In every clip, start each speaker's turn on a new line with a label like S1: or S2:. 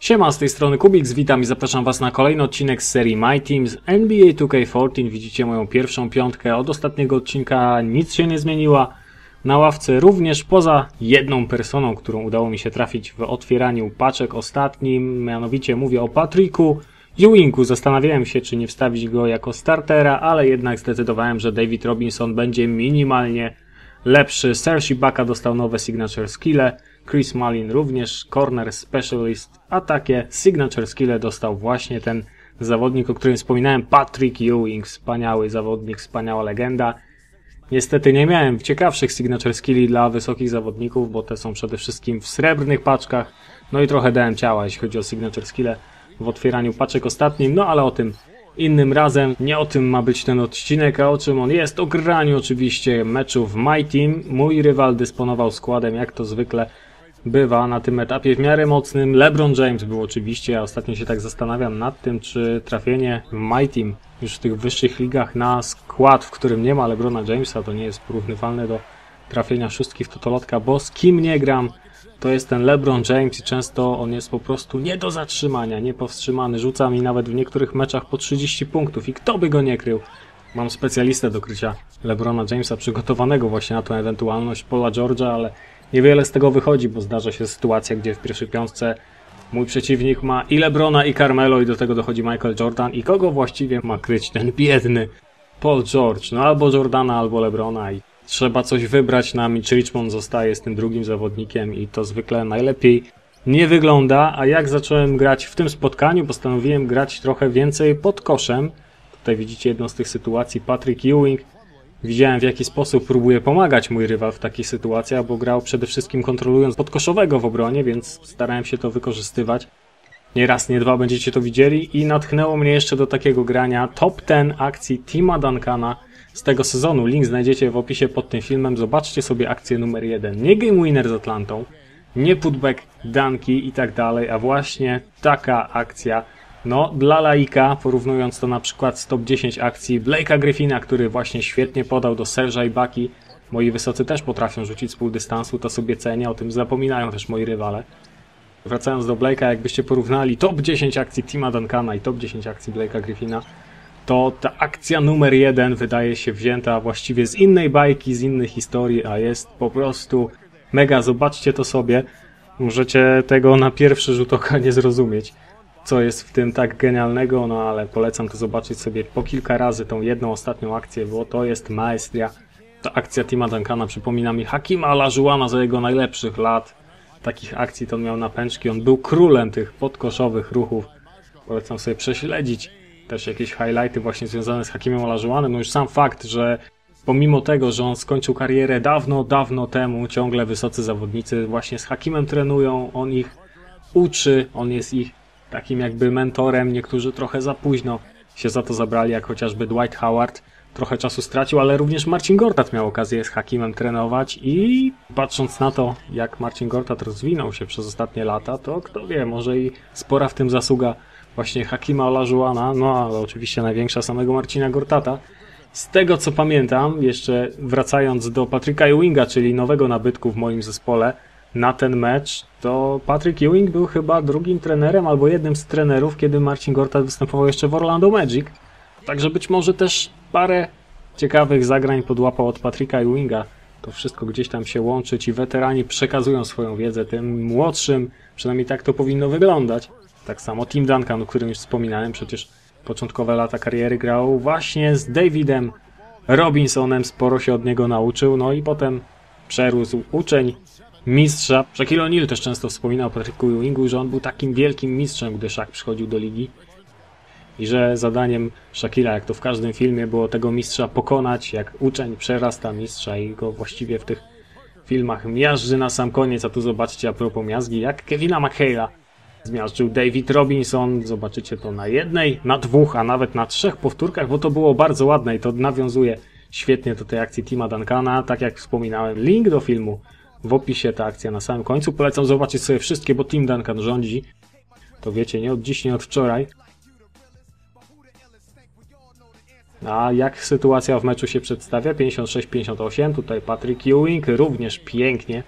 S1: Siema, z tej strony Kubik, witam i zapraszam Was na kolejny odcinek z serii My Teams NBA 2K14. Widzicie moją pierwszą piątkę. Od ostatniego odcinka nic się nie zmieniła. Na ławce również poza jedną personą, którą udało mi się trafić w otwieraniu paczek ostatnim, mianowicie mówię o Patricku Ewingu. Zastanawiałem się, czy nie wstawić go jako startera, ale jednak zdecydowałem, że David Robinson będzie minimalnie lepszy. Serge Ibaka dostał nowe signature skille. Chris Mullin również, corner specialist, a takie signature skille dostał właśnie ten zawodnik, o którym wspominałem, Patrick Ewing, wspaniały zawodnik, wspaniała legenda. Niestety nie miałem ciekawszych signature skilli dla wysokich zawodników, bo te są przede wszystkim w srebrnych paczkach, no i trochę dałem ciała, jeśli chodzi o signature skille w otwieraniu paczek ostatnim, no ale o tym innym razem. Nie o tym ma być ten odcinek, a o czym on jest? O graniu oczywiście meczów My Team. Mój rywal dysponował składem, jak to zwykle bywa na tym etapie w miarę mocnym. LeBron James był oczywiście, ja ostatnio się tak zastanawiam nad tym, czy trafienie w My Team już w tych wyższych ligach na skład, w którym nie ma LeBrona Jamesa, to nie jest porównywalne do trafienia szóstki w Totolotka, bo z kim nie gram, to jest ten LeBron James i często on jest po prostu nie do zatrzymania, niepowstrzymany. Rzuca mi nawet w niektórych meczach po 30 punktów i kto by go nie krył? Mam specjalistę do krycia LeBrona Jamesa przygotowanego właśnie na tę ewentualność Paula George'a, ale Niewiele z tego wychodzi, bo zdarza się sytuacja, gdzie w pierwszej piątce mój przeciwnik ma i Lebrona, i Carmelo, i do tego dochodzi Michael Jordan. I kogo właściwie ma kryć ten biedny Paul George? No albo Jordana, albo Lebrona. I trzeba coś wybrać na Mitch Richmond zostaje z tym drugim zawodnikiem i to zwykle najlepiej nie wygląda. A jak zacząłem grać w tym spotkaniu, postanowiłem grać trochę więcej pod koszem. Tutaj widzicie jedną z tych sytuacji. Patrick Ewing Widziałem w jaki sposób próbuje pomagać mój rywal w takich sytuacjach, bo grał przede wszystkim kontrolując podkoszowego w obronie, więc starałem się to wykorzystywać. Nie raz, nie dwa będziecie to widzieli i natchnęło mnie jeszcze do takiego grania top 10 akcji Tima Duncana z tego sezonu. Link znajdziecie w opisie pod tym filmem. Zobaczcie sobie akcję numer 1. Nie Game Winner z Atlantą, nie putback Dunki i tak dalej, a właśnie taka akcja no, dla laika, porównując to na przykład z top 10 akcji Blake'a Griffina, który właśnie świetnie podał do Serge'a i Baki, moi wysocy też potrafią rzucić z pół dystansu, to sobie cenię, o tym zapominają też moi rywale. Wracając do Blake'a, jakbyście porównali top 10 akcji Tima Duncana i top 10 akcji Blake'a Griffina, to ta akcja numer jeden wydaje się wzięta właściwie z innej bajki, z innej historii, a jest po prostu mega. Zobaczcie to sobie. Możecie tego na pierwszy rzut oka nie zrozumieć co jest w tym tak genialnego, no ale polecam to zobaczyć sobie po kilka razy tą jedną ostatnią akcję, bo to jest maestria. Ta akcja Tima Duncana przypomina mi Hakima Olajuwona za jego najlepszych lat. Takich akcji to on miał na pęczki, on był królem tych podkoszowych ruchów. Polecam sobie prześledzić też jakieś highlighty właśnie związane z Hakimem Olajuwonem. No już sam fakt, że pomimo tego, że on skończył karierę dawno, dawno temu, ciągle wysocy zawodnicy właśnie z Hakimem trenują, on ich uczy, on jest ich takim jakby mentorem. Niektórzy trochę za późno się za to zabrali, jak chociażby Dwight Howard. Trochę czasu stracił, ale również Marcin Gortat miał okazję z Hakimem trenować i patrząc na to, jak Marcin Gortat rozwinął się przez ostatnie lata, to kto wie, może i spora w tym zasługa właśnie Hakima Olajuwana, no ale oczywiście największa samego Marcina Gortata. Z tego co pamiętam, jeszcze wracając do Patryka Ewinga, czyli nowego nabytku w moim zespole, na ten mecz, to Patrick Ewing był chyba drugim trenerem albo jednym z trenerów, kiedy Marcin Gortat występował jeszcze w Orlando Magic. Także być może też parę ciekawych zagrań podłapał od Patricka Ewinga. To wszystko gdzieś tam się łączy, ci weterani przekazują swoją wiedzę tym młodszym, przynajmniej tak to powinno wyglądać. Tak samo Tim Duncan, o którym już wspominałem, przecież początkowe lata kariery grał właśnie z Davidem Robinsonem, sporo się od niego nauczył, no i potem przerósł uczeń mistrza. Shaquille O'Neal też często wspominał o Patricku Ewingu, że on był takim wielkim mistrzem, gdy Shaq przychodził do ligi. I że zadaniem Shaquilla, jak to w każdym filmie, było tego mistrza pokonać, jak uczeń przerasta mistrza i go właściwie w tych filmach miażdży na sam koniec, a tu zobaczcie a propos miazgi, jak Kevina McHale'a zmiażdżył David Robinson. Zobaczycie to na jednej, na dwóch, a nawet na trzech powtórkach, bo to było bardzo ładne i to nawiązuje świetnie do tej akcji Tima Duncana. Tak jak wspominałem, link do filmu w opisie ta akcja na samym końcu. Polecam zobaczyć sobie wszystkie, bo Tim Duncan rządzi. To wiecie, nie od dziś, nie od wczoraj. A jak sytuacja w meczu się przedstawia? 56-58. Tutaj Patrick Ewing również pięknie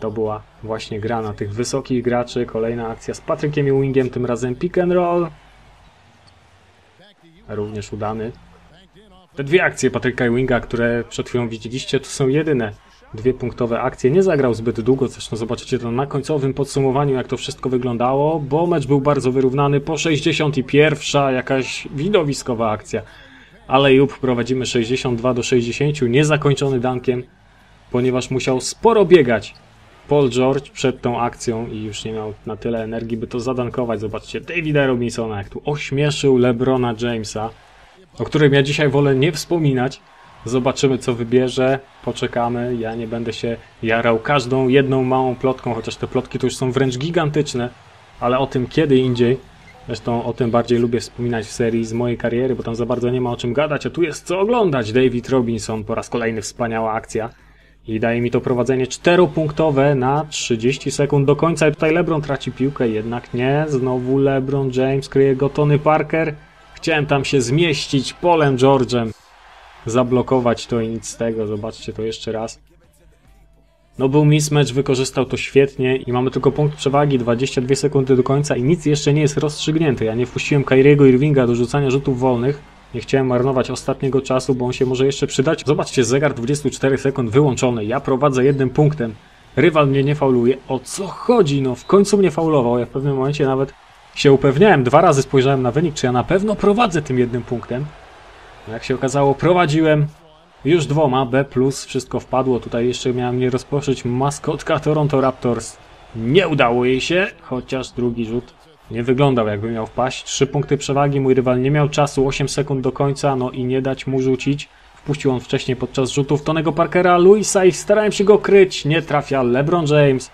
S1: To była właśnie gra na tych wysokich graczy. Kolejna akcja z Patrykiem i Wingiem, tym razem pick and roll. Również udany. Te dwie akcje Patryka i Winga, które przed chwilą widzieliście, to są jedyne dwie punktowe akcje. Nie zagrał zbyt długo, zresztą zobaczycie to na końcowym podsumowaniu, jak to wszystko wyglądało, bo mecz był bardzo wyrównany. Po 61 jakaś widowiskowa akcja. Ale Jup prowadzimy 62 do 60, niezakończony dankiem, ponieważ musiał sporo biegać. Paul George przed tą akcją i już nie miał na tyle energii, by to zadankować. Zobaczcie, Davida Robinsona, jak tu ośmieszył LeBrona Jamesa, o którym ja dzisiaj wolę nie wspominać. Zobaczymy, co wybierze, poczekamy. Ja nie będę się jarał każdą jedną małą plotką, chociaż te plotki to już są wręcz gigantyczne, ale o tym kiedy indziej. Zresztą o tym bardziej lubię wspominać w serii z mojej kariery, bo tam za bardzo nie ma o czym gadać, a tu jest co oglądać. David Robinson, po raz kolejny wspaniała akcja. I daje mi to prowadzenie czteropunktowe na 30 sekund do końca. I tutaj LeBron traci piłkę, jednak nie. Znowu LeBron James kryje go Tony Parker. Chciałem tam się zmieścić Polem George'em. Zablokować to i nic z tego. Zobaczcie to jeszcze raz. No był mismatch, wykorzystał to świetnie i mamy tylko punkt przewagi, 22 sekundy do końca i nic jeszcze nie jest rozstrzygnięte. Ja nie wpuściłem Kyriego Irvinga do rzucania rzutów wolnych. Nie chciałem marnować ostatniego czasu, bo on się może jeszcze przydać. Zobaczcie, zegar 24 sekund wyłączony. Ja prowadzę jednym punktem. Rywal mnie nie fauluje. O co chodzi? No w końcu mnie faulował. Ja w pewnym momencie nawet się upewniałem. Dwa razy spojrzałem na wynik, czy ja na pewno prowadzę tym jednym punktem. No jak się okazało, prowadziłem już dwoma. B+, wszystko wpadło. Tutaj jeszcze miałem nie rozproszyć maskotka Toronto Raptors. Nie udało jej się, chociaż drugi rzut nie wyglądał jakby miał wpaść. Trzy punkty przewagi, mój rywal nie miał czasu, 8 sekund do końca, no i nie dać mu rzucić. Wpuścił on wcześniej podczas rzutów Tonego Parkera, Luisa i starałem się go kryć. Nie trafia LeBron James.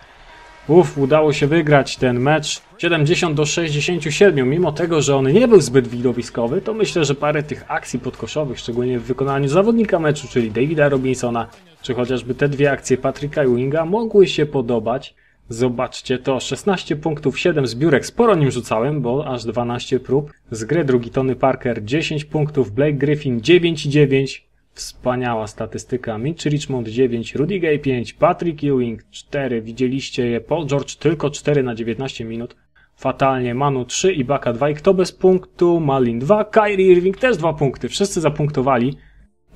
S1: Uff, udało się wygrać ten mecz 70 do 67. Mimo tego, że on nie był zbyt widowiskowy, to myślę, że parę tych akcji podkoszowych, szczególnie w wykonaniu zawodnika meczu, czyli Davida Robinsona, czy chociażby te dwie akcje Patryka Ewinga mogły się podobać. Zobaczcie to, 16 punktów, 7 zbiórek, sporo nim rzucałem, bo aż 12 prób. Z gry drugi Tony Parker, 10 punktów, Blake Griffin 9,9. Wspaniała statystyka. Mitch Richmond 9, Rudy Gay 5, Patrick Ewing 4, widzieliście je, Paul George tylko 4 na 19 minut. Fatalnie, Manu 3, Ibaka 2 i kto bez punktu? Malin 2, Kyrie Irving też 2 punkty. Wszyscy zapunktowali.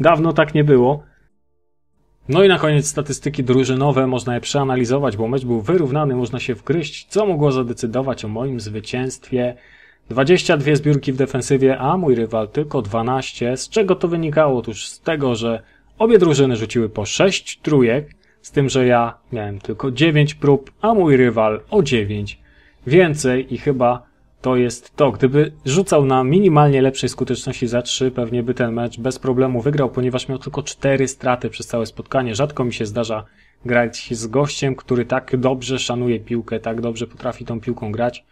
S1: Dawno tak nie było. No i na koniec statystyki drużynowe, można je przeanalizować, bo mecz był wyrównany, można się wgryźć, co mogło zadecydować o moim zwycięstwie. 22 zbiórki w defensywie, a mój rywal tylko 12. Z czego to wynikało? Otóż z tego, że obie drużyny rzuciły po 6 trójek, z tym, że ja miałem tylko 9 prób, a mój rywal o 9 więcej i chyba to jest to. Gdyby rzucał na minimalnie lepszej skuteczności za 3, pewnie by ten mecz bez problemu wygrał, ponieważ miał tylko 4 straty przez całe spotkanie. Rzadko mi się zdarza grać z gościem, który tak dobrze szanuje piłkę, tak dobrze potrafi tą piłką grać.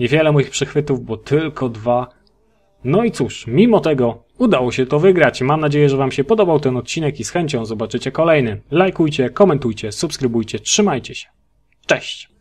S1: Niewiele moich przechwytów, bo tylko dwa. No i cóż, mimo tego udało się to wygrać. Mam nadzieję, że Wam się podobał ten odcinek i z chęcią zobaczycie kolejny. Lajkujcie, komentujcie, subskrybujcie, trzymajcie się. Cześć!